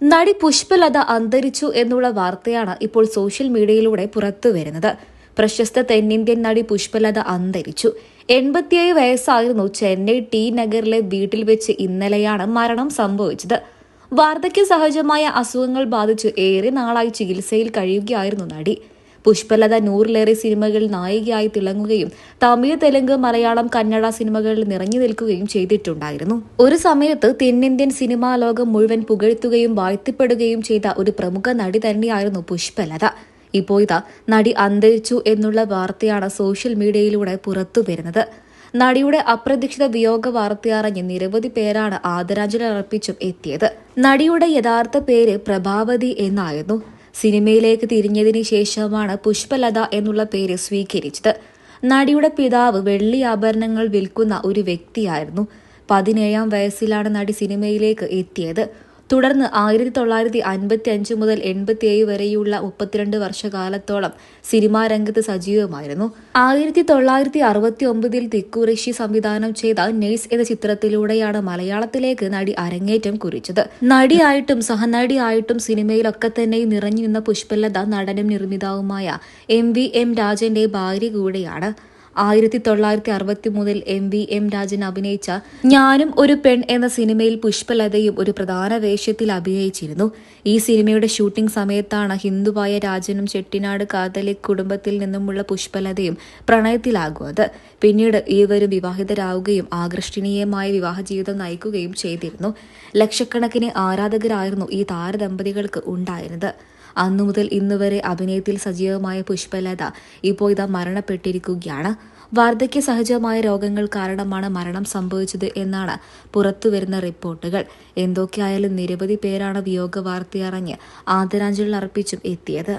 നടി പുഷ്പലത അന്തരിച്ചു എന്നുള്ള വാർത്തയാണ് ഇപ്പോൾ സോഷ്യൽ മീഡിയയിലൂടെ പുറത്തു വരുന്നത്. പ്രശസ്ത തെന്നിന്ത്യൻ നടി പുഷ്പലത അന്തരിച്ചു. എൺപത്തിയേഴ് വയസ്സായിരുന്നു ചെന്നൈ ടി നഗറിലെ വീട്ടിൽ വെച്ച് ഇന്നലെയാണ് മരണം സംഭവിച്ചത്. വാർദ്ധക്യ സഹജമായ അസുഖങ്ങൾ ബാധിച്ച് ഏറെ നാളായി ചികിത്സയിൽ കഴിയുകയായിരുന്നു നടി. പുഷ്പലത നൂറിലേറെ സിനിമകളിൽ നായികയായി തിളങ്ങുകയും തമിഴ് തെലുങ്ക് മലയാളം കന്നഡ സിനിമകളിൽ നിറഞ്ഞു നിൽക്കുകയും ചെയ്തിട്ടുണ്ടായിരുന്നു. ഒരു സമയത്ത് തെന്നിന്ത്യൻ സിനിമാ ലോകം മുഴുവൻ പുകഴ്ത്തുകയും വാഴ്ത്തിപ്പെടുകയും ചെയ്ത ഒരു പ്രമുഖ നടി തന്നെയായിരുന്നു പുഷ്പലത. ഇപ്പോൾ ഇതാ നടി അന്തരിച്ചു എന്നുള്ള വാർത്തയാണ് സോഷ്യൽ മീഡിയയിലൂടെ പുറത്തു വരുന്നത്. നടിയുടെ അപ്രതീക്ഷിത വിയോഗ വാർത്തയറിഞ്ഞ് നിരവധി പേരാണ് ആദരാഞ്ജലി അർപ്പിച്ചും എത്തിയത്. നടിയുടെ യഥാർത്ഥ പേര് പ്രഭാവതി എന്നായിരുന്നു. സിനിമയിലേക്ക് തിരിഞ്ഞതിന് ശേഷമാണ് പുഷ്പലത എന്നുള്ള പേര് സ്വീകരിച്ചത്. നടിയുടെ പിതാവ് വെള്ളി ആഭരണങ്ങൾ വിൽക്കുന്ന ഒരു വ്യക്തിയായിരുന്നു. പതിനേഴാം വയസ്സിലാണ് നടി സിനിമയിലേക്ക് എത്തിയത്. തുടർന്ന് ആയിരത്തി തൊള്ളായിരത്തി അൻപത്തി അഞ്ച് മുതൽ എൺപത്തിയേഴ് വരെയുള്ള മുപ്പത്തിരണ്ട് വർഷകാലത്തോളം സിനിമാ രംഗത്ത് സജീവമായിരുന്നു. ആയിരത്തി തൊള്ളായിരത്തി അറുപത്തി ഒമ്പതിൽ തിക്കുറിശി സംവിധാനം ചെയ്ത നെയ്സ് എന്ന ചിത്രത്തിലൂടെയാണ് മലയാളത്തിലേക്ക് നടി അരങ്ങേറ്റം കുറിച്ചത്. നടിയായിട്ടും സഹനടിയായിട്ടും സിനിമയിലൊക്കെ തന്നെ നിറഞ്ഞു നിന്ന പുഷ്പലത നടനും നിർമ്മിതാവുമായ എം വി എം രാജന്റെ ഭാര്യ കൂടെയാണ്. ആയിരത്തി തൊള്ളായിരത്തി അറുപത്തി മൂന്നിൽ എം വി എം രാജൻ അഭിനയിച്ച ഞാനും ഒരു പെൺ എന്ന സിനിമയിൽ പുഷ്പലതയും ഒരു പ്രധാന വേഷത്തിൽ അഭിനയിച്ചിരുന്നു. ഈ സിനിമയുടെ ഷൂട്ടിംഗ് സമയത്താണ് ഹിന്ദുവായ രാജനും ചെട്ടിനാട് കാതലിക് കുടുംബത്തിൽ നിന്നുമുള്ള പുഷ്പലതയും പ്രണയത്തിലാകുന്നത്. പിന്നീട് ഇരുവരും വിവാഹിതരാവുകയും ആകർഷണീയമായ വിവാഹ ജീവിതം നയിക്കുകയും ചെയ്തിരുന്നു. ലക്ഷക്കണക്കിന് ആരാധകരായിരുന്നു ഈ താരദമ്പതികൾക്ക് ഉണ്ടായിരുന്നത്. അന്നു മുതൽ ഇന്ന് വരെ അഭിനയത്തിൽ സജീവമായ പുഷ്പലത ഇപ്പോൾ ഇതാ മരണപ്പെട്ടിരിക്കുകയാണ്. വാർദ്ധക്യ സഹജമായ രോഗങ്ങൾ കാരണമാണ് മരണം സംഭവിച്ചത് എന്നാണ് പുറത്തുവരുന്ന റിപ്പോർട്ടുകൾ. എന്തൊക്കെയായാലും നിരവധി പേരാണ് വിയോഗ വാർത്തയറിഞ്ഞ് ആദരാഞ്ജലി അർപ്പിച്ചും എത്തിയത്.